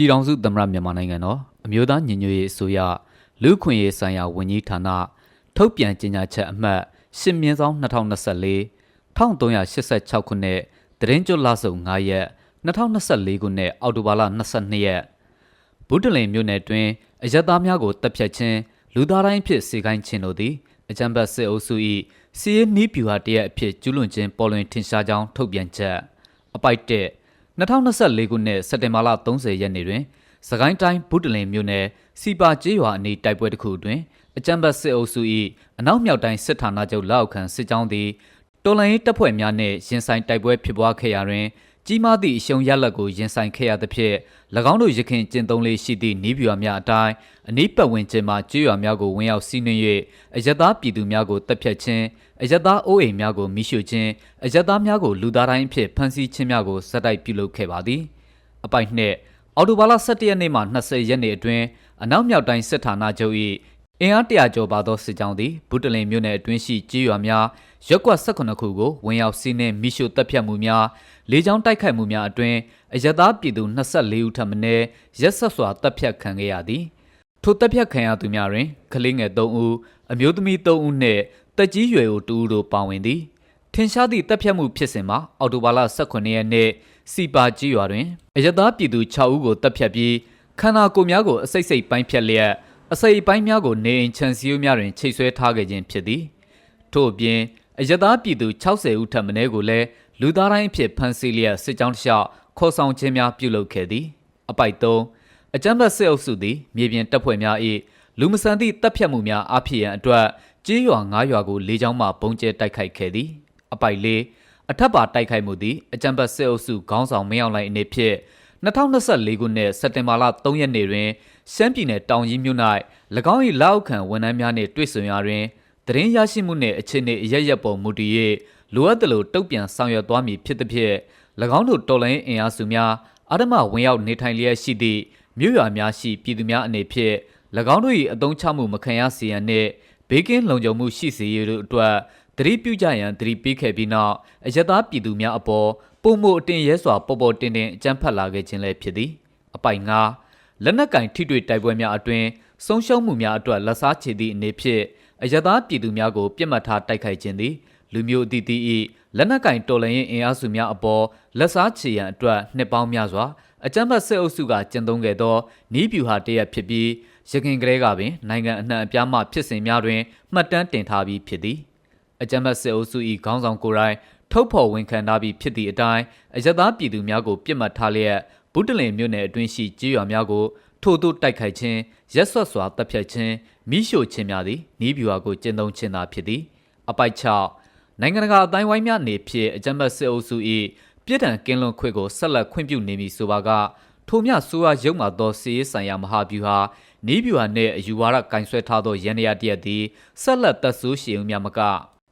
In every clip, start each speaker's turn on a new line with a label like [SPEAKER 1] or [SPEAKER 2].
[SPEAKER 1] ပြည်ထောင်စုသမ္မတမြန်မာနိုင်ငံတော်အမျိုးသားညီညွတ်ရေးအစိုးရလူ့ခွင့်ရေးဆိုင်ရာဝန်ကြီးဌာနထုတ်ပြန်ကြေညာချက်အမှတ်10မြင်းဆောင်2024 1386ခုနှစ်သတင်းကြွလစုံ9ရက်2024ခုနှစ်အောက်တိုဘာလ22ရက်ဗုဒ္ဓလင်မြို့နယ်တွင်အယက်သားများကိုတပ်ဖြတ်ခြင်းလူသားတိုင်းဖြစ်စေခိုင်းခြင်းတို့သည်အကြံဘတ်စစ်အုပ်စု၏စီးရေးနီးပြူဟာတရက်အဖြစ်ကျူးလွန်ခြင်းပေါ်လွင်ထင်ရှားကြောင်းထုတ်ပြန်ချက်အပိုက်1 2024ခုနှစ်စက်တင်ဘာလ30ရက်နေ့တွင်စကိုင်းတိုင်းဗုဒ္ဓလင်မြို့နယ်စီပါကျေးရွာအနီးတိုက်ပွဲတစ်ခုတွင်အကြံဘတ်စစ်အုပ်စု၏အနောက်မြောက်တိုင်းစစ်ဌာနချုပ်လက်အောက်ခံစစ်ကြောင်းသည်တော်လှန်ရေးတပ်ဖွဲ့များနှင့်ရင်ဆိုင်တိုက်ပွဲဖြစ်ပွားခဲ့ရာတွင် ကြီးမားသည့်အရှုံးရလက်ကိုရင်ဆိုင်ခဲ့ရသဖြင့်၎င်းတို့ရခင်ကျင့်သုံးလေးရှိသည့်နီးပြွာများအတိုင်းအနီးပတ်ဝန်းကျင်မှကျေးရွာများကိုဝင်ရောက်စီးနှင်း၍အယက်သားပြည်သူများကိုတပ်ဖြတ်ခြင်းအယက်သားအိုးအိမ်များကိုမိရှို့ခြင်းအယက်သားများကိုလူသားတိုင်းအဖြစ်ဖမ်းဆီးခြင်းများကိုဇက်တိုက်ပြုလုပ်ခဲ့ပါသည်အပိုက်နှစ်အော်တိုဘာလ17ရက်နေ့မှ20ရက်နေ့အတွင်းအနောက်မြောက်တိုင်းစစ်ဌာနချုပ်၏ အင်အားတရာကျော်ပါသောစစ်ကြောင်းသည်ဗုဒ္ဓလင်မြို့နယ်အတွင်းရှိကျေးရွာများရက်ကွက်18ခုကိုဝင်ရောက်စီးနှင်းမိရှို့တပ်ဖြတ်မှုများလေကြောင်းတိုက်ခိုက်မှုများအတွင်အယက်သားပြည်သူ24ဦးထပ်မံရက်ဆက်စွာတပ်ဖြတ်ခံခဲ့ရသည်ထိုတပ်ဖြတ်ခံရသူများတွင်ကလေးငယ်3ဦးအမျိုးသမီး3ဦးနှင့်တက်ကြီးရွယ်ဦး2ဦးတို့ပါဝင်သည်ထင်ရှားသည့်တပ်ဖြတ်မှုဖြစ်စဉ်မှာအော်တိုဘာလ18ရက်နေ့စီပါကြီးရွာတွင်အယက်သားပြည်သူ6ဦးကိုတပ်ဖြတ်ပြီးခန္ဓာကိုယ်များကိုအစိတ်စိတ်ပိုင်းဖြတ်လျက် အစိတ်ပိုင်းများကိုနေအိမ်ခြံစည်းရိုးများတွင်ချိတ်ဆွဲထားခဲ့ခြင်းဖြစ်သည်ထို့အပြင်အယက်သားပြည်သူ60ဦးထပ်မံကိုလည်းလူသားတိုင်းအဖြစ်ဖမ်းဆီးလျက်စစ်ကြောင်းတစ်လျှောက်ခေါ်ဆောင်ခြင်းများပြုလုပ်ခဲ့သည်အပိုက်3အကြမ်းဖက်စစ်အုပ်စုသည်မြေပြင်တပ်ဖွဲ့များ၏လူမဆန်သည့်တပ်ဖြတ်မှုများအဖြစ်ရန်အတွက်ကြေးရွာ9ရွာကိုလေကြောင်းမှပုံကျဲတိုက်ခိုက်ခဲ့သည်အပိုက်4အထက်ပါတိုက်ခိုက်မှုသည်အကြံပတ်စစ်အုပ်စုခေါင်းဆောင်မင်းအောင်လှိုင်အနေဖြင့် 2024ခုနှစ်စက်တင်ဘာလ3ရက်နေ့တွင်ရှမ်းပြည်နယ်တောင်ကြီးမြို့၌၎င်း၏လက်အောက်ခံဝန်ထမ်းများနှင့်တွေ့ဆုံရာတွင်သတင်းရရှိမှုနှင့်အခြေအနေအရရက်ပေါ်မူတည်၍လိုအပ်သလိုတုံ့ပြန်ဆောင်ရွက်သွားမည်ဖြစ်သဖြင့်၎င်းတို့တော်လှန်ရေးအင်အားစုများအာဓမဝင်ရောက်နေထိုင်လျက်ရှိသည့်မြို့ရွာများရှိပြည်သူများအနေဖြင့်၎င်းတို့၏အုံချမှုမခံရစေရန်နှင့်ဘေးကင်းလုံခြုံမှုရှိစေရတို့အတွက်သတိပြုကြရန်သတိပေးခဲ့ပြီးနောက်အယက်သားပြည်သူများအပေါ် ပုံမှုအတင်ရဲစွာပေါ်ပေါ်တင်တင်အကြမ်းဖက်လာခဲ့ခြင်းလည်းဖြစ်သည်အပိုင်ငါလက်နက်ကင်ထိတွေ့တိုက်ပွဲများအတွင်ဆုံးရှုံးမှုများအတွက်လက်စားချေသည့်အနေဖြင့်အယက်သားပြည်သူများကိုပြစ်မှတ်ထားတိုက်ခိုက်ခြင်းသည်လူမျိုးအသီးသီး၏လက်နက်ကင်တော်လှန်ရေးအင်အားစုများအပေါ်လက်စားချေရန်အတွက်နှစ်ပေါင်းများစွာအကြမ်းဖက်စစ်အုပ်စုကကျင့်သုံးခဲ့သောနီးပြူဟာတရက်ဖြစ်ပြီးရခင်ကလေးကပင်နိုင်ငံအနှံ့အပြားမှဖြစ်စဉ်များတွင်မှတ်တမ်းတင်ထားပြီးဖြစ်သည်အကြမ်းဖက်စစ်အုပ်စု၏ခေါင်းဆောင်ကိုယ်တိုင် ထုတ်ဖော်ဝန်ခံထားပြီးဖြစ်သည့်အတိုင်းအယက်သားပြည်သူများကိုပြစ်မှတ်ထားလျက်ဗုဒ္ဓလင်မြို့နယ်အတွင်းရှိကြေးရွာများကိုထို့သို့တိုက်ခိုက်ခြင်းရက်ဆွတ်စွာတပ်ဖြတ်ခြင်းမိရှို့ခြင်းများသည်နီးဗျူဟာကိုကျင့်သုံးခြင်းသာဖြစ်သည်အပိုက်6နိုင်ငံတကာအတိုင်းဝိုင်းများနေဖြင့်အကြမ်းဖက်စစ်အုပ်စု၏ပြစ်ဒဏ်ကင်းလွန်ခွင့်ကိုဆက်လက်ခွင့်ပြုနေမည်ဆိုပါကထိုမြဆိုးရရုံမှသောစီးရေးဆိုင်ရာမဟာဗျူဟာနီးဗျူဟာနှင့်အယူဝါဒကင်ဆွဲထားသောရန်ရတရက်သည်ဆက်လက်သက်ဆိုးရှည်ုံများမက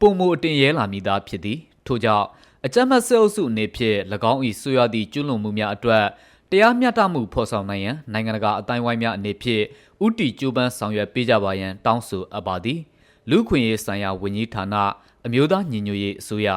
[SPEAKER 1] ပုံမအတင်ရဲလာမည်သားဖြစ်သည် ထို့ကြောင့်အကြမ်းဖက်စစ်အုပ်စုအနေဖြင့်၎င်း၏ဆိုရသည့်ကျွလွန်မှုများအတွက်တရားမျှတမှုဖော်ဆောင်နိုင်ရန်နိုင်ငံတကာအတိုင်းဝိုင်းများအနေဖြင့်ဥတီကြိုးပမ်းဆောင်ရွက်ပေးကြပါရန်တောင်းဆိုအပ်ပါသည်လူခွင့်ရေးဆိုင်ရာဝန်ကြီးဌာနအမျိုးသားညီညွတ်ရေးအစိုးရ